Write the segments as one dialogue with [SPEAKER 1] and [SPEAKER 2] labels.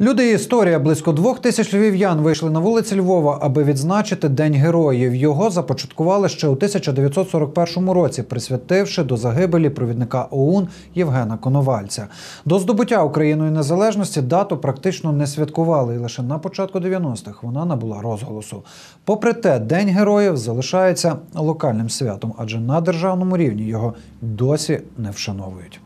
[SPEAKER 1] Люди і історія близько двох тисяч львів'ян вийшли на вулиці Львова, аби відзначити День героїв. Його започаткували ще у 1941 році, присвятивши до загибелі провідника ОУН Євгена Коновальця. До здобуття Україною незалежності дату практично не святкували, і лише на початку 90-х вона набула розголосу. Попри те, День героїв залишається локальним святом, адже на державному рівні його досі не вшановують.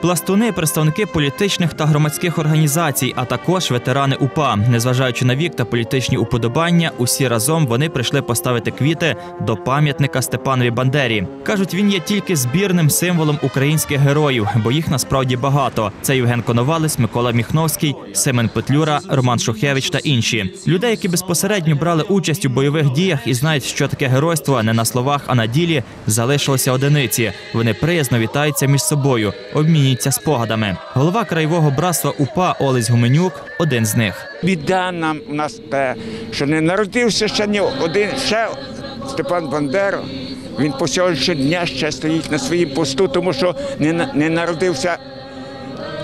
[SPEAKER 2] Пластуни, представники політичних та громадських організацій, а також ветерани УПА. Незважаючи на вік та політичні уподобання, усі разом вони прийшли поставити квіти до пам'ятника Степанові Бандері. кажуть, він є тільки збірним символом українських героїв, бо їх насправді багато. Це Євген Коновалець, Микола Міхновський, Семен Петлюра, Роман Шухевич та інші. Людей, які безпосередньо брали участь у бойових діях і знають, що таке геройство не на словах, а на ділі, залишилися одиниці. Вони приязно вітаються між собою. Обмінюються спогадами. Голова краєвого братства УПА Олесь Гуменюк один з них.
[SPEAKER 3] Біда нам у нас те, що не народився ще ні один ще Степан Бандера. Він по сьогоднішнього дня ще стоїть на своїм посту, тому що не, не народився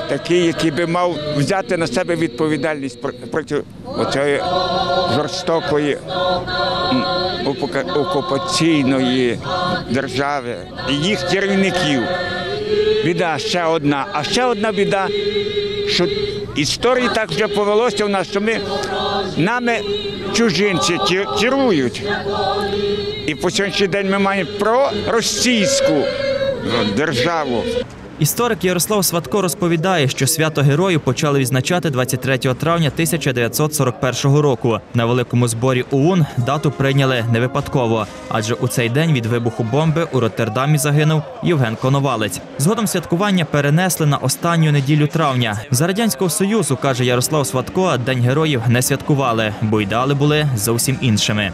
[SPEAKER 3] такий, який би мав взяти на себе відповідальність пр- проти оцієї жорстокої окупаційної держави і їх керівників. Біда ще одна. А ще одна біда, що історії так вже повелося в нас, що ми нами чужинці керують. І по сьогоднішній день ми маємо проросійську державу.
[SPEAKER 2] Історик Ярослав Сватко розповідає, що свято героїв почали відзначати 23 травня 1941 року. На великому зборі ОУН дату прийняли не випадково, адже у цей день від вибуху бомби у Роттердамі загинув Євген Коновалець. Згодом святкування перенесли на останню неділю травня. За радянського союзу каже Ярослав Сватко, День героїв не святкували, бо ідеали були зовсім іншими.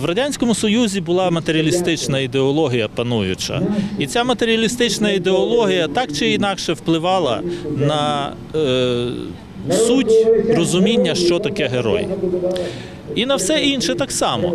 [SPEAKER 4] В радянському союзі була матеріалістична ідеологія пануюча, і ця матеріалістична ідеологія так чи інакше впливала на е, суть розуміння, що таке герой. І на все інше так само.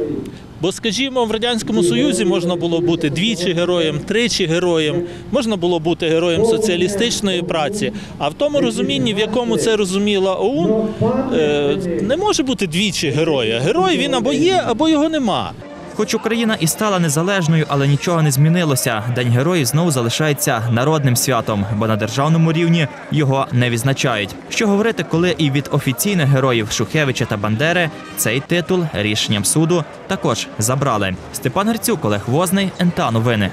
[SPEAKER 4] Бо, скажімо, в радянському союзі можна було бути двічі героєм, тричі героєм, можна було бути героєм соціалістичної праці. А в тому розумінні, в якому це розуміла ОУН, е, не може бути двічі героя. Герой він або є, або його нема.
[SPEAKER 2] Хоч Україна і стала незалежною, але нічого не змінилося. День героїв знову залишається народним святом, бо на державному рівні його не відзначають. Що говорити, коли і від офіційних героїв Шухевича та Бандери цей титул рішенням суду також забрали. Степан Грицюк, Олег Возний, НТА Новини.